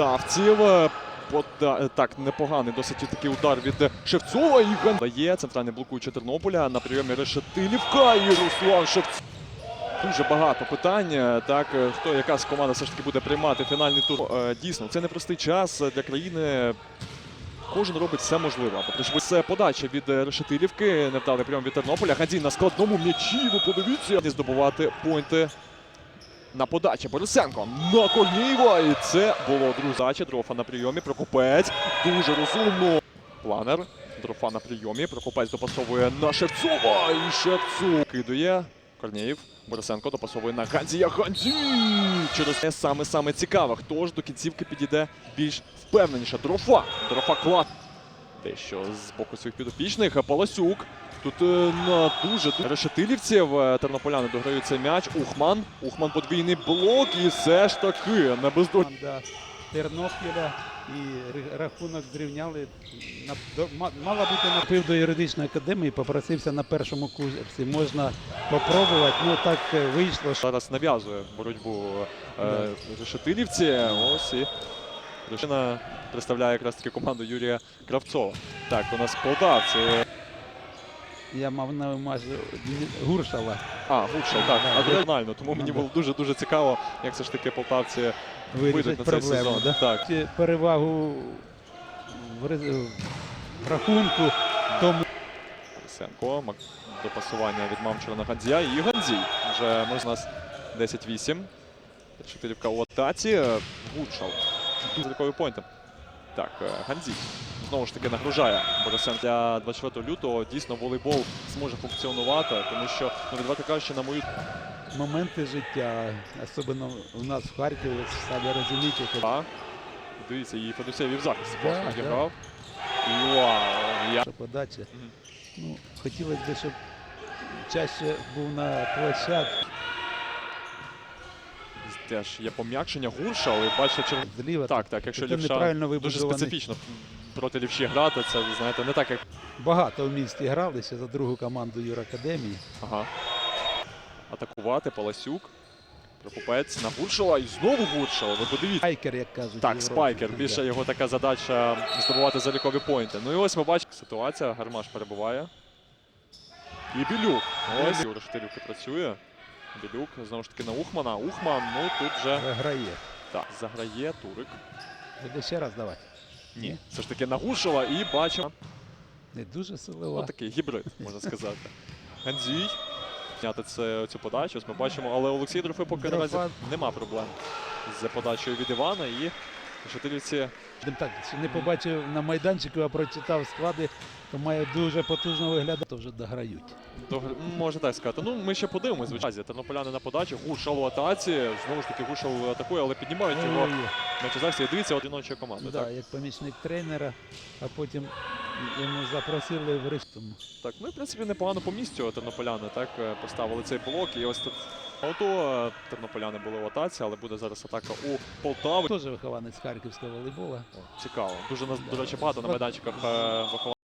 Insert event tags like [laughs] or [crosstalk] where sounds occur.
Давців. е, пода- е, Так, непоганий досить такий удар від Шевцова. І Ган дає центральний блокуючий Тернополя на прийомі Решетилівка і Руслан Шевцов. Дуже багато питань. е, Так, хто яка з команда все ж таки буде приймати фінальний тур. Дійсно, це непростий час для країни. Кожен робить все можливе. Потрібно це подача від Решетилівки, невдалий прийом від Тернополя. Гадзій на складному м'ячі. Ви подивіться, Не здобувати поінти на подачі Борисенко на Корнієва. І це було друзаче. Дрофа на прийомі. Прокопець. Дуже розумно. Планер. Дрофа на прийомі. Прокопець допасовує на Шевцова. І Шевцов кидає. Корнієв. Борисенко допасовує на Ганзія. Ганзі! Через це саме саме цікаве. Хто ж до кінцівки підійде більш впевненіше? Дрофа. Дрофа клас. Дещо з боку своїх підопічних. Паласюк. Тут е, на дуже решетилівців е, тернополяни дограють цей м'яч. Ухман. Ухман подвійний блок. І все ж таки не бездо... Тернопіля і рахунок зрівняли. На, мала бути напив до юридичної академії, попросився на першому курсі. Можна попробувати. Ну так е, вийшло, Зараз нав'язує боротьбу е, решетилівці. Ось і Решина представляє якраз таки команду Юрія Кравцова. Так, у нас полтавці. Я мав на увазі Гуршала. А, Гуршал, так, Да, адреально. Тому мені було дуже-дуже цікаво, як все ж таки полтавці вийдуть на цей проблему. сезон. Да? Так. Перевагу в, рез- в рахунку тому. Лисенко, Мак- допасування від Мамчура на Гандзія. І Гандзій. Вже може у нас 10-8. Чотирівка у атаці. Гуршал. Дуже такою поінтом. Так, е, Гандзій. Знову ж таки нагружає Борисен для 24 лютого. Дійсно, волейбол зможе функціонувати, тому що, ну, відверто кажучи, на мою Моменти життя, особливо у нас в Харкові, розумієте, коли А, Дивіться, і Федосєєв в захисті Да, класно да. І вау! Я... Подача. Мгм. Ну, хотілося б, щоб чаще був на площадці Теж є пом'якшення гурша, але бачите, чер... зліва. Так, так, якщо лівша дуже специфічно проти лівші грати, це, знаєте, не так, як Багато в місті грали ще за другу команду Юракадемії. Ага. Атакувати Паласюк. Прокопець на Гуршала і знову Гуршала. Ви подивіться. Спайкер, як кажуть. Так, спайкер. Більше його така задача здобувати залікові поінти. Ну і ось ми бачимо ситуація. Гармаш перебуває. І Білюк. Ось Юра Штирівки працює. Білюк знову ж таки на Ухмана. Ухман, ну тут вже Грає. так, заграє Турик. Буде ще раз давати. Ні, все ж таки на Гуршала і бачимо. Не дуже силова. Отакий гібрид, можна сказати. [laughs] Ганзій. Зняти це, цю подачу, ось ми бачимо, але Олексій Дрофи поки наразі нема проблем з подачею від Івана. І Шатилівці Так, не побачив на майданчику, а прочитав склади, то має дуже потужно виглядати, то вже дограють. Догр... Можна так сказати. Ну, ми ще подивимось, звичайно. Тернополяни на подачі, Гуршал у атаці. Знову ж таки, Гуршал атакує, але піднімають його Ой, на Чезарсі. І дивіться, одиноча команда. да, Так, як помічник тренера, а потім йому запросили в Риштому. так, ну і в принципі непогано по місцю тернополяни так е, поставили цей блок. І ось тут ото тернополяни були в атаці, але буде зараз атака у Полтави. Теж вихованець харківського волейбола. О, Цікаво. Дуже до речі, багато на майданчиках е, вихованців